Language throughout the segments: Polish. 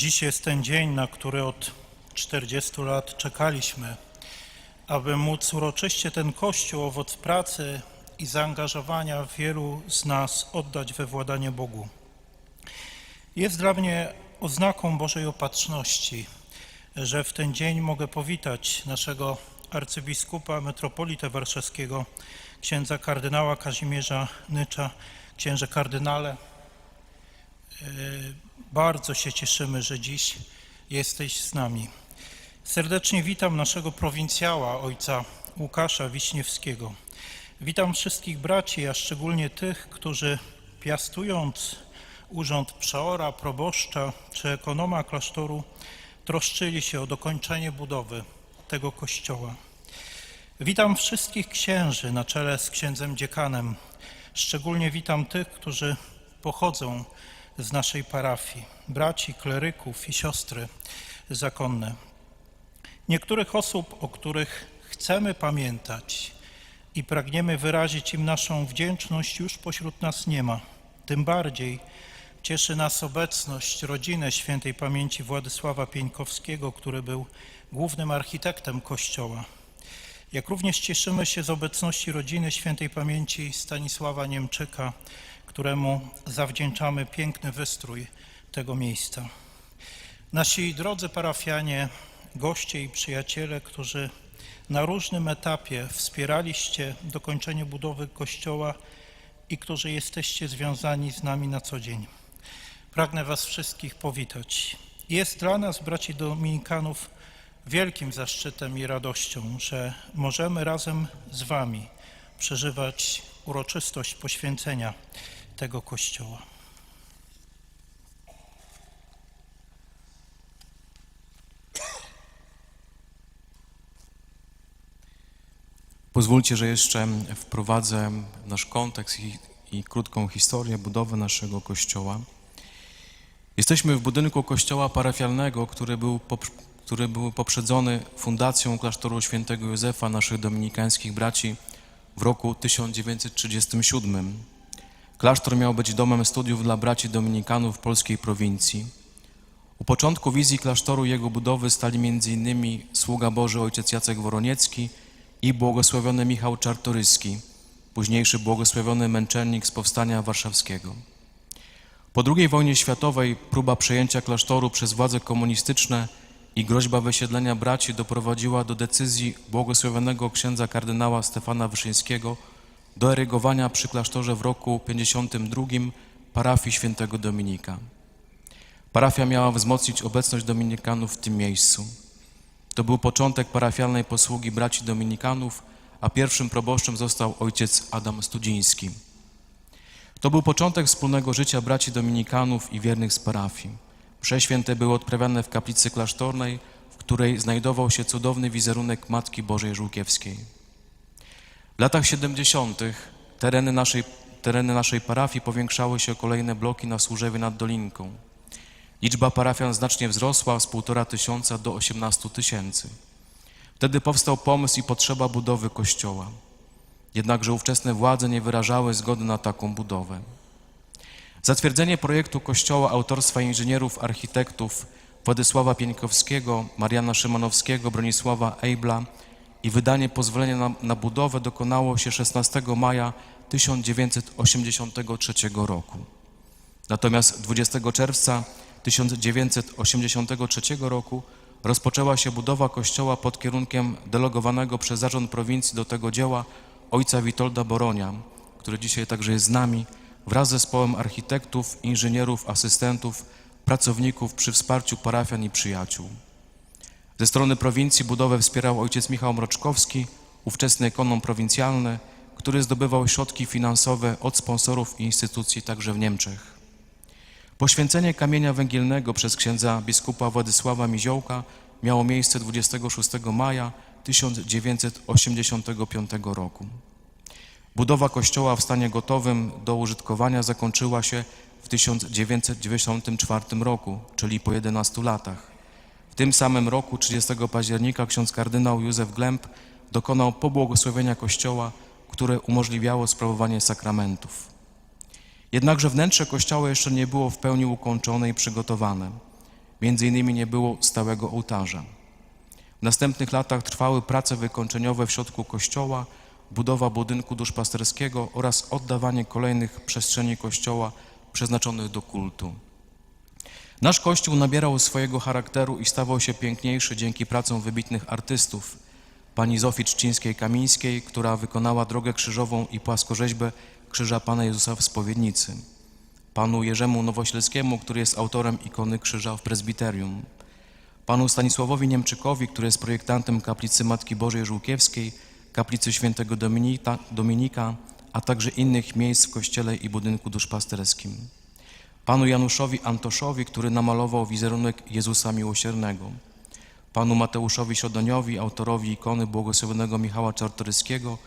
Dziś jest ten dzień, na który od 40 lat czekaliśmy, aby móc uroczyście ten Kościół, owoc pracy i zaangażowania wielu z nas oddać we władanie Bogu. Jest dla mnie oznaką Bożej opatrzności, że w ten dzień mogę powitać naszego arcybiskupa, metropolitę warszawskiego, księdza kardynała Kazimierza Nycza. Księże kardynale, yy, bardzo się cieszymy, że dziś jesteś z nami. Serdecznie witam naszego prowincjała, ojca Łukasza Wiśniewskiego. Witam wszystkich braci, a szczególnie tych, którzy piastując urząd przeora, proboszcza czy ekonoma klasztoru, troszczyli się o dokończenie budowy tego kościoła. Witam wszystkich księży na czele z księdzem dziekanem. Szczególnie witam tych, którzy pochodzą z naszej parafii, braci, kleryków i siostry zakonne. Niektórych osób, o których chcemy pamiętać i pragniemy wyrazić im naszą wdzięczność, już pośród nas nie ma. Tym bardziej cieszy nas obecność rodziny świętej pamięci Władysława Pieńkowskiego, który był głównym architektem kościoła. Jak również cieszymy się z obecności rodziny świętej pamięci Stanisława Niemczyka, któremu zawdzięczamy piękny wystrój tego miejsca. Nasi drodzy parafianie, goście i przyjaciele, którzy na różnym etapie wspieraliście dokończenie budowy kościoła i którzy jesteście związani z nami na co dzień. Pragnę Was wszystkich powitać. Jest dla nas, braci Dominikanów, wielkim zaszczytem i radością, że możemy razem z Wami przeżywać uroczystość poświęcenia tego kościoła. Pozwólcie, że jeszcze wprowadzę nasz kontekst i, i krótką historię budowy naszego kościoła. Jesteśmy w budynku kościoła parafialnego, który był, pop- który był poprzedzony fundacją klasztoru świętego Józefa, naszych dominikańskich braci w roku 1937. Klasztor miał być domem studiów dla braci dominikanów polskiej prowincji. U początku wizji klasztoru jego budowy stali m.in. sługa Boży ojciec Jacek Woroniecki i błogosławiony Michał Czartoryski, późniejszy błogosławiony męczennik z powstania warszawskiego. Po II wojnie światowej próba przejęcia klasztoru przez władze komunistyczne i groźba wysiedlenia braci doprowadziła do decyzji błogosławionego księdza kardynała Stefana Wyszyńskiego do erygowania przy klasztorze w roku 52 parafii świętego Dominika. Parafia miała wzmocnić obecność dominikanów w tym miejscu. To był początek parafialnej posługi braci dominikanów, a pierwszym proboszczem został ojciec Adam Studziński. To był początek wspólnego życia braci dominikanów i wiernych z parafii. Msze święte były odprawiane w kaplicy klasztornej, w której znajdował się cudowny wizerunek Matki Bożej Żółkiewskiej. W latach 70. tereny naszej, tereny naszej parafii powiększały się o kolejne bloki na Służewie nad Dolinką. Liczba parafian znacznie wzrosła z 1,5 tysiąca do 18 tysięcy. Wtedy powstał pomysł i potrzeba budowy kościoła. Jednakże ówczesne władze nie wyrażały zgody na taką budowę. Zatwierdzenie projektu kościoła autorstwa inżynierów, architektów Władysława Pieńkowskiego, Mariana Szymanowskiego, Bronisława Ejbla i wydanie pozwolenia na, na budowę dokonało się 16 maja 1983 roku. Natomiast 20 czerwca 1983 roku rozpoczęła się budowa kościoła pod kierunkiem delegowanego przez zarząd prowincji do tego dzieła ojca Witolda Boronia, który dzisiaj także jest z nami, wraz z zespołem architektów, inżynierów, asystentów, pracowników przy wsparciu parafian i przyjaciół. Ze strony prowincji budowę wspierał ojciec Michał Mroczkowski, ówczesny ekonom prowincjalny, który zdobywał środki finansowe od sponsorów i instytucji także w Niemczech. Poświęcenie kamienia węgielnego przez księdza biskupa Władysława Miziołka miało miejsce 26 maja 1985 roku. Budowa kościoła w stanie gotowym do użytkowania zakończyła się w 1994 roku, czyli po 11 latach. W tym samym roku, 30 października, ksiądz kardynał Józef Glemp dokonał pobłogosławienia kościoła, które umożliwiało sprawowanie sakramentów. Jednakże wnętrze kościoła jeszcze nie było w pełni ukończone i przygotowane. Między innymi nie było stałego ołtarza. W następnych latach trwały prace wykończeniowe w środku kościoła, budowa budynku duszpasterskiego oraz oddawanie kolejnych przestrzeni kościoła przeznaczonych do kultu. Nasz kościół nabierał swojego charakteru i stawał się piękniejszy dzięki pracom wybitnych artystów. Pani Zofii Czcińskiej-Kamińskiej, która wykonała drogę krzyżową i płaskorzeźbę Krzyża Pana Jezusa w Spowiednicy. Panu Jerzemu Nowośleskiemu, który jest autorem ikony krzyża w prezbiterium. Panu Stanisławowi Niemczykowi, który jest projektantem kaplicy Matki Bożej Żółkiewskiej, kaplicy świętego Dominika, a także innych miejsc w kościele i budynku duszpasterskim. Panu Januszowi Antoszowi, który namalował wizerunek Jezusa Miłosiernego. Panu Mateuszowi Siodoniowi, autorowi ikony błogosławionego Michała Czartoryskiego,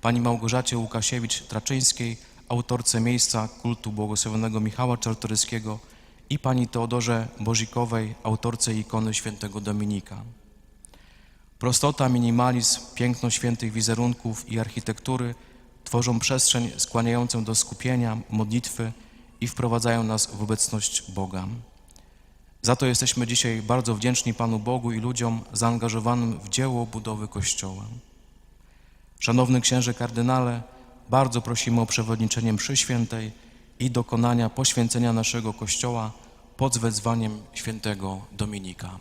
pani Małgorzacie Łukasiewicz-Traczyńskiej, autorce miejsca kultu błogosławionego Michała Czartoryskiego i pani Teodorze Bożikowej, autorce ikony świętego Dominika. Prostota, minimalizm, piękno świętych wizerunków i architektury tworzą przestrzeń skłaniającą do skupienia, modlitwy i wprowadzają nas w obecność Boga. Za to jesteśmy dzisiaj bardzo wdzięczni Panu Bogu i ludziom zaangażowanym w dzieło budowy Kościoła. Szanowny księże kardynale, bardzo prosimy o przewodniczenie mszy świętej i dokonania poświęcenia naszego Kościoła pod wezwaniem świętego Dominika.